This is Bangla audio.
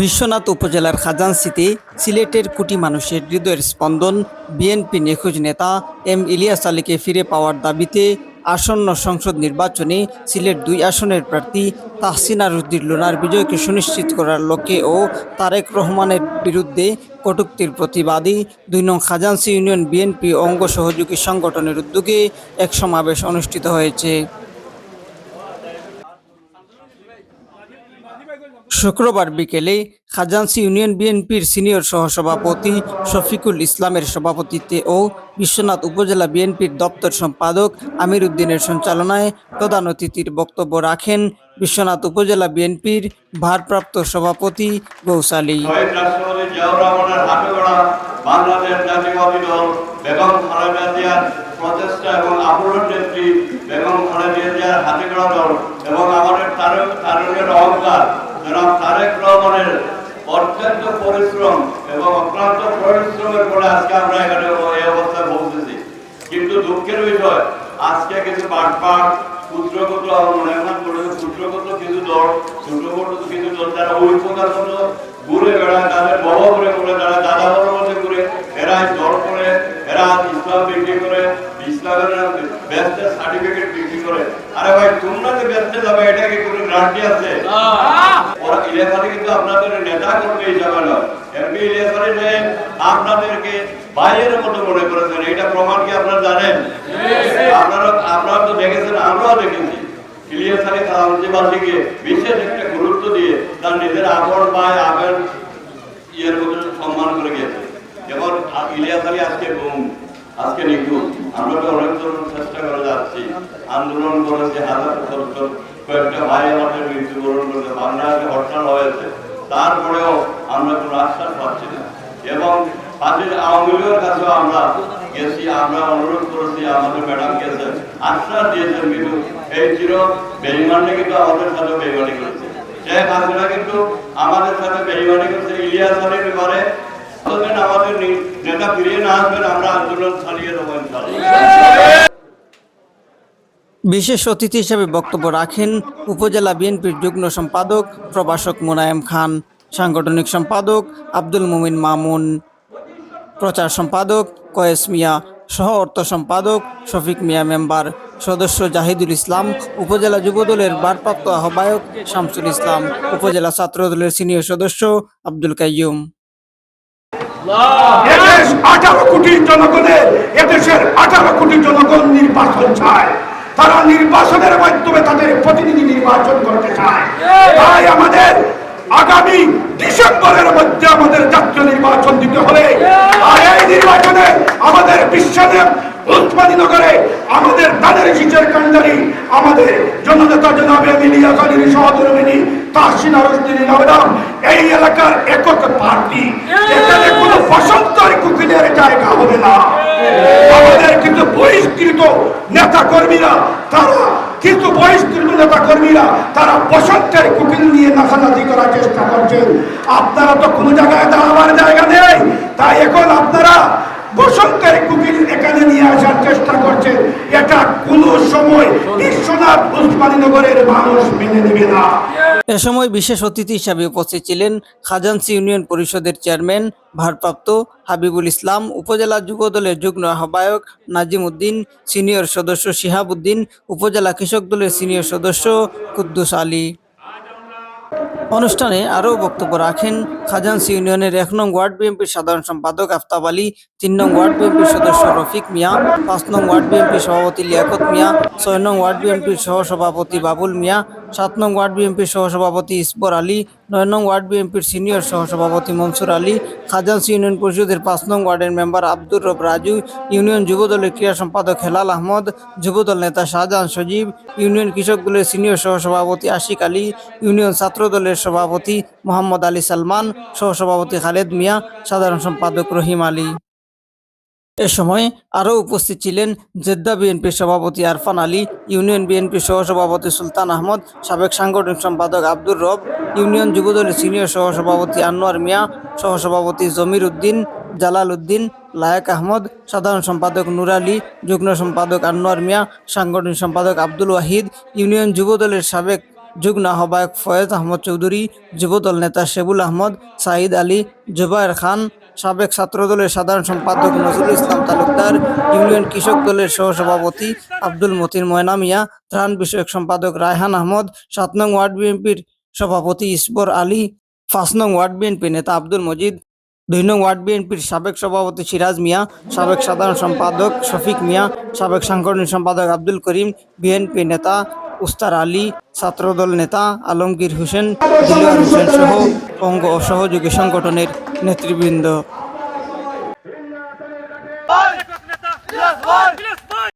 বিশ্বনাথ উপজেলার খাজানসিতে সিলেটের কোটি মানুষের হৃদয়ের স্পন্দন, বিএনপি নিখোঁজ নেতা এম ইলিয়াস আলীকে ফিরে পাওয়ার দাবিতে আসন্ন সংসদ নির্বাচনে সিলেট দুই আসনের প্রার্থী তাহসিনা আরুদ্দির লোনার বিজয়কে সুনিশ্চিত করার লক্ষ্যে ও তারেক রহমানের বিরুদ্ধে কটূক্তির প্রতিবাদী দুই নং খাজানসি ইউনিয়ন বিএনপি অঙ্গ সহযোগী সংগঠনের উদ্যোগে এক সমাবেশ অনুষ্ঠিত হয়েছে। শুক্রবার বিকেলে খাজানসি ইউনিয়ন বিএনপির সিনিয়র সহসভাপতি শফিকুল ইসলামের সভাপতিত্বে ও বিশ্বনাথ উপজেলা বিএনপির দপ্তর সম্পাদক আমির উদ্দিনের সঞ্চালনায় প্রধান অতিথির বক্তব্য রাখেন বিশ্বনাথ উপজেলা বিএনপির ভারপ্রাপ্ত সভাপতি গৌসালী বাংলাদেশ জাতীয়বাদী দল বেগম খালেদা জিয়ার প্রচেষ্টা এবং আবরণ নেত্রী বেগম খালেদা জিয়ার হাতে গড়া দল এবং আমাদের তারক তারকের অহংকার, জনাব তারেক রহমানের অত্যন্ত পরিশ্রম এবং অক্লান্ত পরিশ্রমের পরে আজকে আমরা এখানে এই অবস্থায় পৌঁছেছি। কিন্তু দুঃখের বিষয়, আজকে কিছু বাটপাট ক্ষুদ্রগত মনে হয় করেছে ক্ষুদ্রগত কিছু দল ছোটগত কিছু দল যারা ঐক্যতার মতো ঘুরে বেড়ায়, তাদের বড় করে করে তারা দাদা বড় মধ্যে ঘুরে এরা দল করে এরা ইসলাম বিক্রি করে ইসলামের ব্যস্ত সার্টিফিকেট বিক্রি করে। আরে ভাই তোমরা যে ব্যস্ত যাবে এটা কি কোনো গ্যারান্টি আছে? ওরা ইলেকশনে কিন্তু আপনাদের নেতা করবে এই নয়। এমপি ইলেকশনে যে আপনাদেরকে বাইরের মতো মনে করেছেন এটা প্রমাণ কি আপনারা জানেন? আপনারা আপনারা তো দেখেছেন আমরাও দেখেছি। আলী খালামজিবাসীকে বিশেষ একটা গুরুত্ব দিয়ে তার নিজের আগর পায় আগের ইয়ের মতো সম্মান করে গেছে যেমন ইলিয়াস আলী আজকে গুম, আজকে নিখুঁত আমরা তো অনেক ধরনের চেষ্টা করে যাচ্ছি। আন্দোলন করেছি, হাজার সত্তর কয়েকটা ভাই আমাদের মৃত্যুবরণ করেছে বাংলাদেশে হরতাল হয়েছে। তারপরেও আমরা কোনো আশ্বাস পাচ্ছি না। এবং পাশের আওয়ামী লীগের কাছেও আমরা গেছি, আমরা অনুরোধ করেছি আমাদের ম্যাডাম গেছেন আশ্বাস দিয়েছেন কিন্তু এই চির বেইমানে কিন্তু আমাদের সাথে বেইমানি করেছে। শেখ হাসিনা কিন্তু আমাদের সাথে বেইমানি করেছে। ইলিয়াস আলীর ব্যাপারে যতদিন আমাদের নেতা ফিরিয়ে না আসবেন, আমরা আন্দোলন চালিয়ে দেবো বিশেষ অতিথি হিসেবে বক্তব্য রাখেন উপজেলা বিএনপির যুগ্ম সম্পাদক, প্রভাষক মুনায়েম খান, সাংগঠনিক সম্পাদক আব্দুল মুমিন মামুন, প্রচার সম্পাদক কয়েস মিয়া সহ অর্থ সম্পাদক শফিক মিয়া মেম্বার, সদস্য জাহিদুল ইসলাম, উপজেলা যুবদলের ভারপ্রাপ্ত আহ্বায়ক শামসুল ইসলাম, উপজেলা ছাত্রদলের সিনিয়র সদস্য আব্দুল কাইয়ুম। এদেশ আঠারো কোটি জনগণের এদেশের আঠারো কোটি জনগণ নির্বাচন চায়। তারা নির্বাচনের মাধ্যমে তাদের প্রতিনিধি নির্বাচন করতে চায়। তাই আমাদের আগামী ডিসেম্বরের মধ্যে আমাদের জাতীয় নির্বাচন দিতে হবে। আর এই নির্বাচনে আমাদের বিশ্বের উৎপাদিনগরে আমাদের তাদের শীতের কান্ডারি আমাদের জননেতা জনাবে মিলিয়া কালীর সহধর্মিনী তাহসিনা রুশদিনী ম্যাডাম এই এলাকার একক পার্টি। এখানে কোনো বসন্তের কুকিলের জায়গা হবে না। আমাদের কিন্তু বহিষ্কৃত নেতা কর্মীরা তারা কিন্তু বহিষ্কৃত নেতা কর্মীরা তারা বসন্তের কুকিল নিয়ে নাচানাচি করার চেষ্টা করছেন। আপনারা তো কোনো জায়গায় দাঁড়াবার জায়গা নেই। তাই এখন আপনারা বসন্তের কুকিল এখানে নিয়ে আসার চেষ্টা করছেন এটা কোনো সময় বিশ্বনাথ উসমানীনগরের মানুষ মেনে নেবে না। এ সময় বিশেষ অতিথি হিসাবে উপস্থিত ছিলেন খাজানসি ইউনিয়ন পরিষদের চেয়ারম্যান, ভারপ্রাপ্ত হাবিবুল ইসলাম, উপজেলা যুবদলের যুগ্ম আহ্বায়ক নাজিম উদ্দিন, সিনিয়র সদস্য শিহাব উদ্দিন উপজেলা কৃষক দলের সিনিয়র সদস্য কুদ্দুস আলী। অনুষ্ঠানে আরও বক্তব্য রাখেন খাজানসি ইউনিয়নের এক নং ওয়ার্ড বিএনপির সাধারণ সম্পাদক আফতাব আলী, তিন নং ওয়ার্ড বিএনপির সদস্য রফিক মিয়া, পাঁচ নং ওয়ার্ড বিএনপির সভাপতি লিয়াকত মিয়া, ছয় নং ওয়ার্ড বিএনপির সহসভাপতি বাবুল মিয়া সাত নং ওয়ার্ড বিএনপির সহসভাপতি ইসবর আলী, নয় নং ওয়ার্ড বিএনপির সিনিয়র সহসভাপতি মনসুর আলী খাজানসি ইউনিয়ন পরিষদের পাঁচ নং ওয়ার্ডের মেম্বার আব্দুর রব রাজু, ইউনিয়ন যুবদলের ক্রীড়া সম্পাদক হেলাল আহমদ, যুবদল নেতা শাহজাহান সজীব, ইউনিয়ন কৃষক দলের সিনিয়র সহসভাপতি আশিক আলী, ইউনিয়ন ছাত্র দলের সভাপতি মোহাম্মদ আলী সালমান, সহসভাপতি খালেদ মিয়া, সাধারণ সম্পাদক রহিম আলী। এ সময় আরও উপস্থিত ছিলেন জেদ্দা বিএনপির সভাপতি আরফান আলী, ইউনিয়ন বিএনপির সহসভাপতি সুলতান আহমদ, সাবেক সাংগঠনিক সম্পাদক আব্দুর রব, ইউনিয়ন যুবদলের সিনিয়র সহসভাপতি আনোয়ার মিয়া, সহসভাপতি জমির উদ্দিন, জালাল উদ্দিন, লায়েক আহমদ, সাধারণ সম্পাদক নুর আলী, যুগ্ম সম্পাদক আনোয়ার মিয়া, সাংগঠনিক সম্পাদক আব্দুল ওয়াহিদ, ইউনিয়ন যুবদলের সাবেক যুগ্ম আহ্বায়ক ফয়েজ আহমদ চৌধুরী, যুবদল নেতা শেবুল আহমদ, সাঈদ আলী, জুবায়ের খান সাবেক ছাত্রদলের সাধারণ সম্পাদক নজরুল ইসলাম তালুকদার, ইউনিয়ন কৃষক দলের সহসভাপতি আব্দুল মতিন ময়না মিয়া ত্রাণ বিষয়ক সম্পাদক রায়হান আহমদ, সাত নং ওয়ার্ড বিএনপির সভাপতি ইসবর আলী, পাঁচ নং ওয়ার্ড বিএনপি নেতা আব্দুল মজিদ, দুই নং ওয়ার্ড বিএনপির সাবেক সভাপতি সিরাজ মিয়া, সাবেক সাধারণ সম্পাদক শফিক মিয়া, সাবেক সাংগঠনিক সম্পাদক আব্দুল করিম, বিএনপি নেতা উস্তার আলী, ছাত্রদল নেতা আলমগীর হোসেন হোসেন সহ অঙ্গ ও সহযোগী সংগঠনের নেতৃবৃন্দ